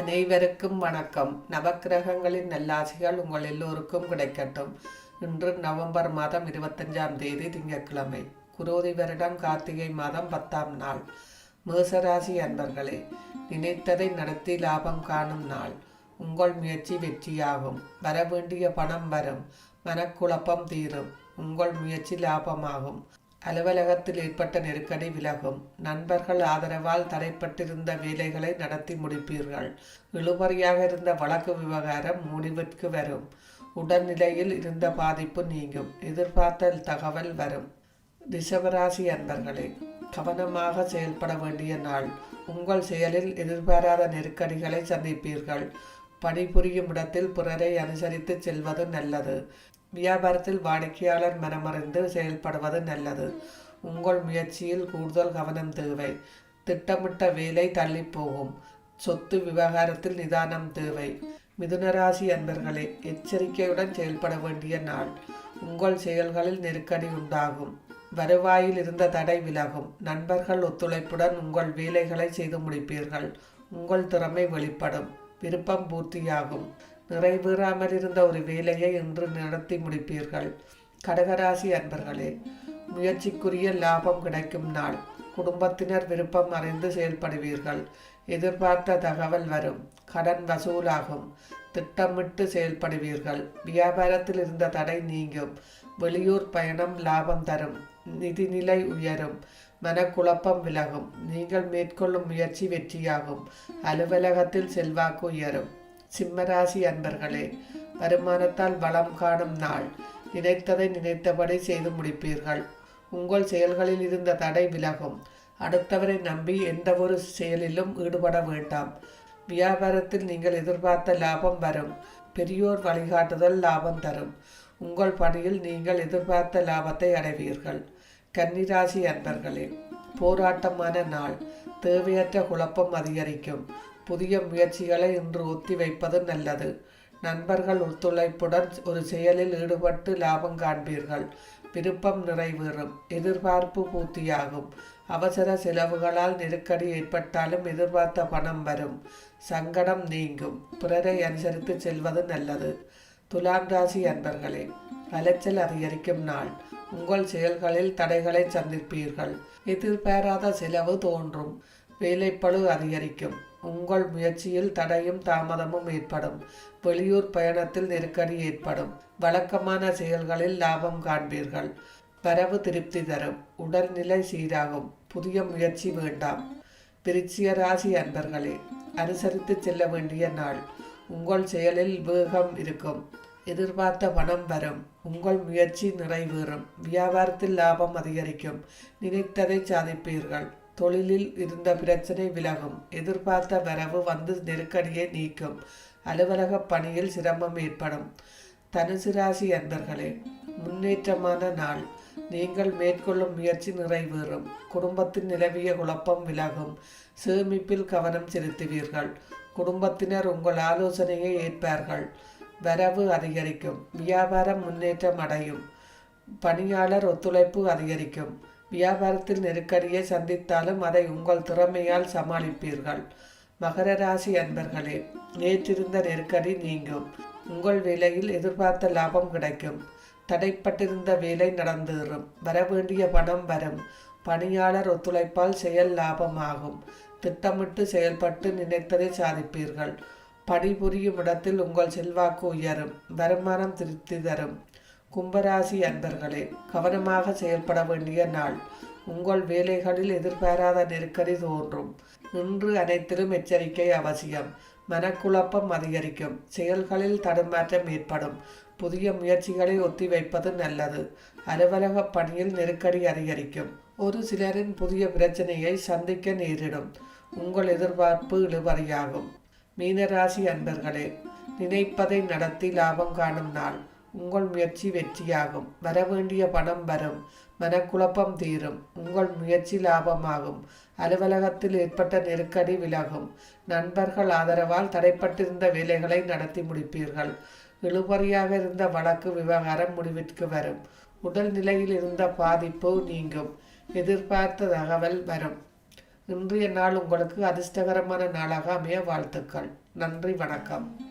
அனைவருக்கும் வணக்கம். நவக்கிரகங்களின் நல்லாசிகள் உங்கள் எல்லோருக்கும் கிடைக்கட்டும். இன்று நவம்பர் மாதம் இருபத்தஞ்சாம் தேதி திங்கட்கிழமை குரோதி வருடம் கார்த்திகை மாதம் பத்தாம் நாள். மேசராசி அன்பர்களே நினைத்ததை நடத்தி லாபம் காணும் நாள். உங்கள் முயற்சி வெற்றியாகும். வரவேண்டிய பணம் வரும். மனக்குழப்பம் தீரும். உங்கள் முயற்சி லாபமாகும். அலுவலகத்தில் ஏற்பட்ட நெருக்கடி விலகும். நண்பர்கள் ஆதரவால் தடைப்பட்டிருந்த வேலைகளை நடத்தி முடிப்பீர்கள். இழுபறியாக இருந்த வழக்கு விவகாரம் முடிவிற்கு வரும். உடல்நிலையில் இருந்த பாதிப்பு நீங்கும். எதிர்பார்த்த தகவல் வரும். ரிஷபராசி அன்பர்களே கவனமாக செயல்பட வேண்டிய நாள். உங்கள் செயலில் எதிர்பாராத நெருக்கடிகளை சந்திப்பீர்கள். பணிபுரியும் இடத்தில் பிறரை அனுசரித்து செல்வது நல்லது. வியாபாரத்தில் வாடிக்கையாளர் மனமறிந்து செயல்படுவது நல்லது. உங்கள் முயற்சியில் கூடுதல் கவனம் தேவை. திட்டமிட்ட வேலை தள்ளி போகும் சொத்து விவகாரத்தில் நிதானம் தேவை. மிதுனராசி அன்பர்களே எச்சரிக்கையுடன் செயல்பட வேண்டிய நாள். உங்கள் செயல்களில் நெருக்கடி உண்டாகும். வருவாயில் இருந்த தடை விலகும். நண்பர்கள் ஒத்துழைப்புடன் உங்கள் வேலைகளை செய்து முடிப்பீர்கள். உங்கள் திறமை வெளிப்படும். விருப்பம் பூர்த்தியாகும். நிறைவேறாமல் இருந்த ஒரு வேலையை இன்று நடத்தி முடிப்பீர்கள். கடகராசி அன்பர்களே முயற்சிக்குரிய லாபம் கிடைக்கும் நாள். குடும்பத்தினர் விருப்பம் அறிந்து செயல்படுவீர்கள். எதிர்பார்த்த தகவல் வரும். கடன் வசூலாகும். திட்டமிட்டு செயல்படுவீர்கள். வியாபாரத்தில் இருந்த தடை நீங்கும். வெளியூர் பயணம் லாபம் தரும். நிதிநிலை உயரும். மனக்குழப்பம் விலகும். நீங்கள் மேற்கொள்ளும் முயற்சி வெற்றியாகும். அலுவலகத்தில் செல்வாக்கு உயரும். சிம்மராசி அன்பர்களே வருமானத்தால் வளம் காணும் நாள். நினைத்ததை நினைத்தபடி செய்து முடிப்பீர்கள். உங்கள் செயல்களில் இருந்த தடை விலகும். அடுத்தவரை நம்பி எந்த ஒரு செயலிலும் ஈடுபட வேண்டாம். வியாபாரத்தில் நீங்கள் எதிர்பார்த்த லாபம் வரும். பெரியோர் வழிகாட்டுதல் லாபம் தரும். உங்கள் பணியில் நீங்கள் எதிர்பார்த்த லாபத்தை அடைவீர்கள். கன்னிராசி அன்பர்களே போராட்டமான நாள். தேவையற்ற குழப்பம் அதிகரிக்கும். புதிய முயற்சிகளை இன்று ஒத்தி வைப்பது நல்லது. நண்பர்கள் ஒத்துழைப்புடன் ஒரு செயலில் ஈடுபட்டு லாபம் காண்பீர்கள். விருப்பம் நிறைவேறும். எதிர்பார்ப்பு பூர்த்தியாகும். அவசர செலவுகளால் நெருக்கடி ஏற்பட்டாலும் எதிர்பார்த்த பணம் வரும். சங்கடம் நீங்கும். பிறரை அனுசரித்து செல்வது நல்லது. துலாம் ராசி அன்பர்களே அலைச்சல் அதிகரிக்கும் நாள். உங்கள் செயல்களில் தடைகளை சந்திப்பீர்கள். எதிர்பாராத செலவு தோன்றும். வேலைப்பளு அதிகரிக்கும். உங்கள் முயற்சியில் தடையும் தாமதமும் ஏற்படும். வெளியூர் பயணத்தில் நெருக்கடி ஏற்படும். வழக்கமான செயல்களில் லாபம் காண்பீர்கள். வரவு திருப்தி தரும். உடல்நிலை சீராகும். புதிய முயற்சி வேண்டாம். பிரிச்சிய ராசி அன்பர்களே அனுசரித்து செல்ல வேண்டிய நாள். உங்கள் செயலில் வேகம் இருக்கும். எதிர்பார்த்த பணம் வரும். உங்கள் முயற்சி நிறைவேறும். வியாபாரத்தில் லாபம் அதிகரிக்கும். நினைத்ததை சாதிப்பீர்கள். தொழிலில் இருந்த பிரச்சனை விலகும். எதிர்பார்த்த வரவு வந்து நெருக்கடியை நீக்கும். அலுவலக பணியில் சிரமம் ஏற்படும். தனுசு ராசி அன்பர்களே முன்னேற்றமான நாள். நீங்கள் மேற்கொள்ளும் முயற்சி நிறைவேறும். குடும்பத்தில் நிலவிய குழப்பம் விலகும். சேமிப்பில் கவனம் செலுத்துவீர்கள். குடும்பத்தினர் உங்கள் ஆலோசனையை ஏற்பார்கள். வரவு அதிகரிக்கும். வியாபாரம் முன்னேற்றம் அடையும். பணியாளர் ஒத்துழைப்பு அதிகரிக்கும். வியாபாரத்தில் நெருக்கடியை சந்தித்தாலும் அதை உங்கள் திறமையால் சமாளிப்பீர்கள். மகர ராசி அன்பர்களே நேற்றிருந்த நெருக்கடி நீங்கும். உங்கள் வேலையில் எதிர்பார்த்த லாபம் கிடைக்கும். தடைப்பட்டிருந்த வேலை நடந்தேறும். வரவேண்டிய பணம் வரும். பணியாளர் ஒத்துழைப்பால் செயல் லாபமாகும். திட்டமிட்டு செயல்பட்டு நினைத்ததை சாதிப்பீர்கள். பணிபுரியும் இடத்தில் உங்கள் செல்வாக்கு உயரும். வருமானம் திருப்தி தரும். கும்பராசி அன்பர்களே கவனமாக செயல்பட வேண்டிய நாள். உங்கள் வேலைகளில் எதிர்பாராத நெருக்கடி தோன்றும். இன்று அனைத்திலும் எச்சரிக்கை அவசியம். மனக்குழப்பம் அதிகரிக்கும். செயல்களில் தடுமாற்றம் ஏற்படும். புதிய முயற்சிகளை ஒத்திவைப்பது நல்லது. அலுவலக பணியில் நெருக்கடி அதிகரிக்கும். ஒரு சிலரின் புதிய பிரச்சனையை சந்திக்க நேரிடும். உங்கள் எதிர்பார்ப்பு இழுபறியாகும். மீனராசி அன்பர்களே நினைப்பதை நடத்தி லாபம் காணும் நாள். உங்கள் முயற்சி வெற்றியாகும். வரவேண்டிய பணம் வரும். மனக்குழப்பம் தீரும். உங்கள் முயற்சி லாபமாகும். அலுவலகத்தில் ஏற்பட்ட நெருக்கடி விலகும். நண்பர்கள் ஆதரவால் தடைப்பட்டிருந்த வேலைகளை நடத்தி முடிப்பீர்கள். இழுபறியாக இருந்த வழக்கு விவகாரம் முடிவிற்கு வரும். உடல் நிலையில் இருந்த பாதிப்பு நீங்கும். எதிர்பார்த்த தகவல் வரும். இன்றைய நாள் உங்களுக்கு அதிர்ஷ்டகரமான நாளாக அமைய வாழ்த்துக்கள். நன்றி வணக்கம்.